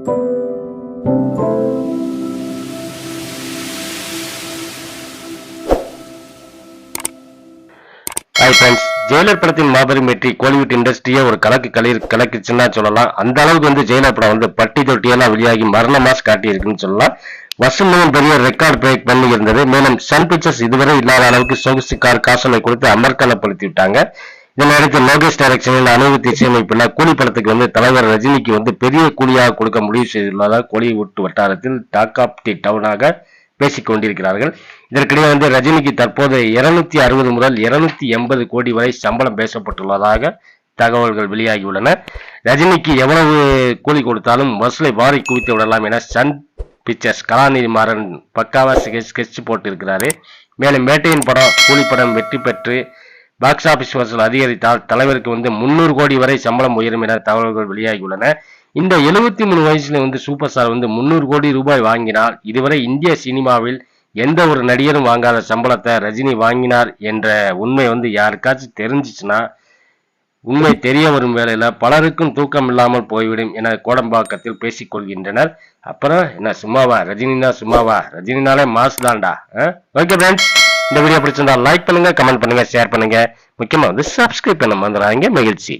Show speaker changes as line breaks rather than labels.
Hi friends Jailer படத்தின் மாபெரும் வெற்றி கோலிவுட் இண்டஸ்ட்ரியே ஒரு கலக்கு கலி கலக்குச்சுன்னா சொல்லலாம். அந்த அளவுக்கு வந்து ஜெயிலர் படம் வந்து பட்டி தொட்டியெல்லாம் வெளியாகி மரண மாஸ் காட்டியிருக்குன்னு சொல்லலாம். வசந்தமும் பெரிய ரெக்கார்ட் பிரேக் பண்ணி இருந்தது. மேலும் சன் பிக்சர்ஸ் இதுவரை இல்லாத அளவுக்கு சொகுசு கார் காசனை கொடுத்து அமர்கலப்படுத்தி விட்டாங்க. இதனையடுத்து லோகேஷ் டைரக்ஷனில் அனுபவத்தி இசையமைப்புல கூலி படத்துக்கு வந்து தலைவர் ரஜினிக்கு வந்து பெரிய கூலியாக கொடுக்க முடிவு செய்துள்ளதாக கோலிவுட் வட்டாரத்தில் டாக் ஆப் தி டவுனாக பேசிக் கொண்டிருக்கிறார்கள். இதற்கிடையே வந்து ரஜினிக்கு தற்போது இருநூத்தி அறுபது முதல் இருநூத்தி எண்பது கோடி வரை சம்பளம் பேசப்பட்டுள்ளதாக தகவல்கள் வெளியாகியுள்ளன. ரஜினிக்கு எவ்வளவு கூலி கொடுத்தாலும் வசூலை வாரி குவித்து விடலாம் என சன் பிக்சர்ஸ் கலாநிதி மாறன் பக்காவா ஸ்கெட்ச் போட்டிருக்கிறாரு. மேலும் வேட்டையின் படம் கூலி படம் வெற்றி பெற்று பாக்ஸ் ஆபீஸ் வசூல் அதிகரித்தால் தலைவருக்கு வந்து முன்னூறு கோடி வரை சம்பளம் உயரும் என தகவல்கள் வெளியாகியுள்ளன. இந்த எழுபத்தி மூணு வயசுல வந்து சூப்பர் ஸ்டார் வந்து முன்னூறு கோடி ரூபாய் வாங்கினால் இதுவரை இந்திய சினிமாவில் எந்த ஒரு நடிகரும் வாங்காத சம்பளத்தை ரஜினி வாங்கினார் என்ற உண்மை வந்து யாருக்காச்சும் தெரிஞ்சிச்சுன்னா உண்மை தெரிய வரும் வேளையில பலருக்கும் தூக்கம் இல்லாமல் போய்விடும் என கோடம்பாக்கத்தில் பேசிக் கொள்கின்றனர். அப்புறம் என்ன சும்மாவா? ரஜினினா சும்மாவா? ரஜினினாலே மாசு தான்டா ஓகே ஃப்ரெண்ட்ஸ் இந்த வீடியோ பிடிச்சிருந்தா லைக் பண்ணுங்க கமெண்ட் பண்ணுங்க ஷேர் பண்ணுங்க. முக்கியமா வந்து சப்ஸ்கிரைப் பண்ண மறந்துடாதீங்க. மகிழ்ச்சி.